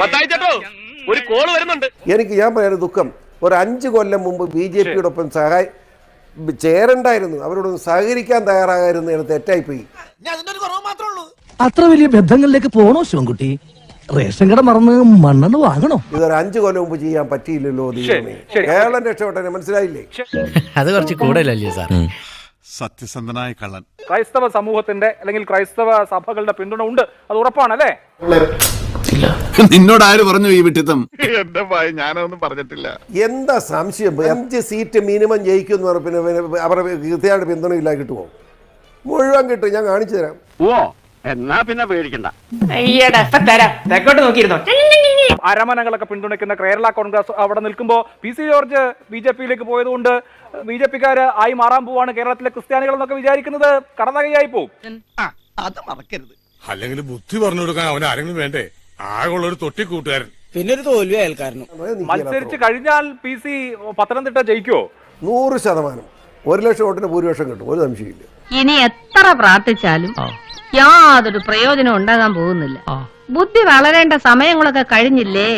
മത്തായി ചേട്ടോ ഒരു കോൾ വരുന്നുണ്ട്. എനിക്ക് ഞാൻ പറയുന്ന ദുഃഖം. ഒരു അഞ്ച് കൊല്ലം മുമ്പ് ബി ജെ പിയോടൊപ്പം സഹായി ചേരണ്ടായിരുന്നു. അവരോടൊന്ന് സഹകരിക്കാൻ തയ്യാറാകായിരുന്നു തെറ്റായിപ്പോയി. അത്ര വലിയ ബന്ധങ്ങളിലേക്ക് പോണോ ശിവൻകുട്ടി? റേഷൻ കട മറന്ന് മണ്ണെണ്ണ വാങ്ങണോ? ഇതൊരു അഞ്ചു കൊല്ലം മുമ്പ് ചെയ്യാൻ പറ്റിയില്ലല്ലോ ദൈവമേ. കേരളം രക്ഷപ്പെട്ടെ മനസ്സിലായില്ലേ? അത് കുറച്ച് കൂടുതലല്ലേ സാർ? സത്യസന്ധനായ കള്ളൻ. ക്രൈസ്തവ സമൂഹത്തിന്റെ അല്ലെങ്കിൽ ക്രൈസ്തവ സഭകളുടെ പിന്തുണ ഉണ്ട്. അത് ഉറപ്പാണ് അല്ലേ നിന്നോട് ആര് പറഞ്ഞു ഈ വിട്ടിത്തം? എന്റെ ഭയ ഞാനൊന്നും പറഞ്ഞിട്ടില്ല. എന്താ സംശയം? അഞ്ച് സീറ്റ് മിനിമം ജയിക്കും എന്ന് പറഞ്ഞ പിന്നെ പിന്നെ അവരുടെ കൃത്യമായിട്ട് പിന്തുണയില്ല കിട്ടുമോ മുഴുവൻ കിട്ടും. ഞാൻ കാണിച്ചു തരാം. ഓ എന്നാ പിന്നെ പേടിക്കണ്ട. അയ്യടാ ഇപ്പൊ തരാം. തെക്കോട്ട് നോക്കിയിരുന്നോ? അരമനകളൊക്കെ പിന്തുണയ്ക്കുന്ന കേരള കോൺഗ്രസ് അവിടെ നിൽക്കുമ്പോൾ P C George B J പിയിലേക്ക് പോയതുകൊണ്ട് ബി ജെ പിക്കാര് ആയി മാറാൻ പോവാണ് കേരളത്തിലെ ക്രിസ്ത്യാനികൾ എന്നൊക്കെ വിചാരിക്കുന്നത്. കടന്നകയായി അത് മറക്കരുത്. അല്ലെങ്കിൽ ബുദ്ധി പറഞ്ഞു കൊടുക്കാൻ അവൻ ആരെങ്കിലും വേണ്ടേ? ആകെയുള്ള ഒരു തൊട്ടി കൂട്ടുകാരൻ പിന്നെ ഒരു തോൽവി അയൽക്കാരനും മത്സരിച്ച് കഴിഞ്ഞാൽ പി സി പത്തനംതിട്ട ജയിക്കോ നൂറ് ശതമാനം. ഒരു ലക്ഷം വോട്ടിന് ഭൂരിപക്ഷം കിട്ടും. ഒരു സംശയമില്ല ഇനി എത്ര പ്രാർത്ഥിച്ചാലും യാതൊരു പ്രയോജനം ഉണ്ടാകാൻ പോകുന്നില്ല. ബുദ്ധി വളരേണ്ട സമയങ്ങളൊക്കെ കഴിഞ്ഞില്ലേ?